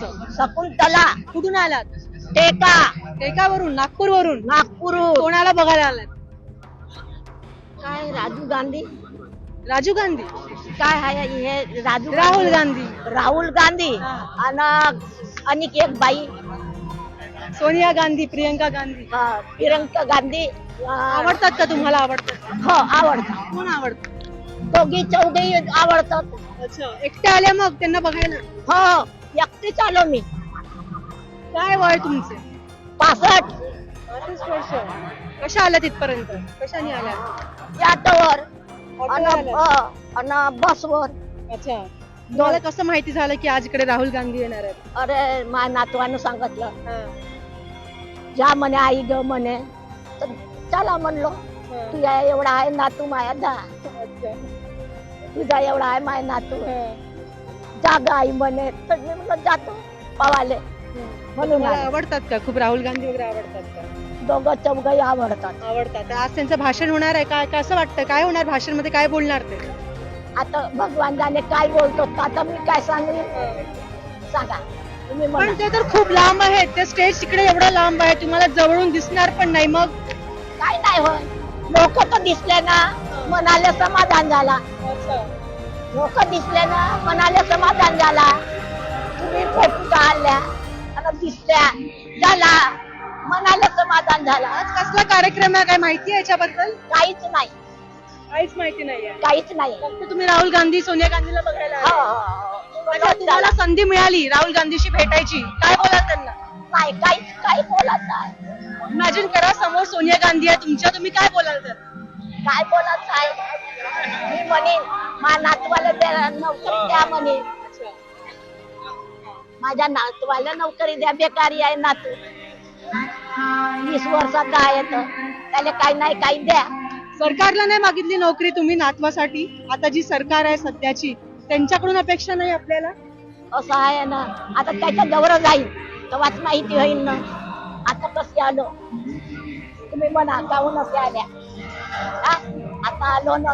तुमचं शकुंतला कुठून आलात? टेका. टेकावरून नागपूरवरून? नागपूर कोणाला बघायला आलात? काय राजू गांधी? राजीव गांधी? काय आहे हे राजू राहुल गांधी. राहुल गांधी. आणि अनिक एक बाई सोनिया गांधी प्रियंका गांधी. अं, प्रियंका गांधी. आवडतात का तुम्हाला? आवडतात. हो आवडतात. कोण आवडतं? दोघी चौघी आवडतात. अच्छा एकटे आले मग त्यांना बघायला? हो. एकटीच आलो मी. काय वय तुमचे? पासष्ट. पासष्ट वर्ष. कशा आल्या तिथपर्यंत कशाने आल्या ऑटोवर ऑटोवर आल्या? आणि बसवर. अच्छा. तुम्हाला कसं माहिती झालं की आज इकडे राहुल गांधी येणार आहेत? अरे माझ्या नातवानं सांगितलं. हा, जा म्हणे आई ग म्हणे. तर चला म्हणलो हा. तुझ्या एवढा आहे नातू माया जा. अच्छा. तुझा एवढा आहे माय नातू. हा. जागा आई म्हणे तर मी म्हणलं जातो पवाले. म्हणून तुम्हाला आले. आवडतात का? खूप राहुल गांधी वगैरे आवडतात का? दोघं चौघही आवडतात. आवडतात. तर आज त्यांचं भाषण होणार आहे का? कसं वाटतं? काय होणार भाषणमध्ये काय बोलणार ते? आता भगवान जाणे काय बोलतो? आता मी काय सांगू सांगा. तुम्ही पण म्हणा. ते तर खूप लांब आहेत. ते स्टेज तिकडे एवढं लांब आहे. तुम्हाला जवळून दिसणार पण नाही. मग? काय नाही होय लोक तर दिसले ना. मनाला समाधान झाला. लोक दिसले ना मनाला समाधान झाला. तुम्ही फोटो काढल्या आणि दिसल्या. झाला. मनाला समाधान झाला. आज कसला कार्यक्रम आहे? काय माहिती आहे याच्याबद्दल? काहीच नाही. काहीच माहिती नाहीये काहीच नाही. फक्त तुम्ही राहुल गांधी सोनिया गांधीला बघायला हो, आले. हो, अच्छा, हो. तुम्हाला संधी मिळाली राहुल गांधीशी भेटायची. काय बोलाल त्यांना? नाही काहीच काही बोलत नाही. इमॅजिन करा समोर सोनिया गांधी आहे. तुमच्या तुम्ही काय बोलाल तर? काय बोलत नाही? मी म्हणेन माझ्या नातवाला द्या नोकरी द्या म्हणे माझ्या नातवाला नोकरी द्या बेकारी आहे नातू. वीस वर्षाचा आहे तर त्याला काही नाही काही द्या. सरकारला नाही मागितली नोकरी तुम्ही नातवासाठी? आता जी सरकार आहे सध्याची त्यांच्याकडून अपेक्षा नाही आपल्याला? असं आहे ना. आता त्याच्याजवळ जाईल तेव्हाच माहिती होईल ना. आता कसे आलो? तुम्ही म्हणा काहून असे आल्या हा? आता आलो ना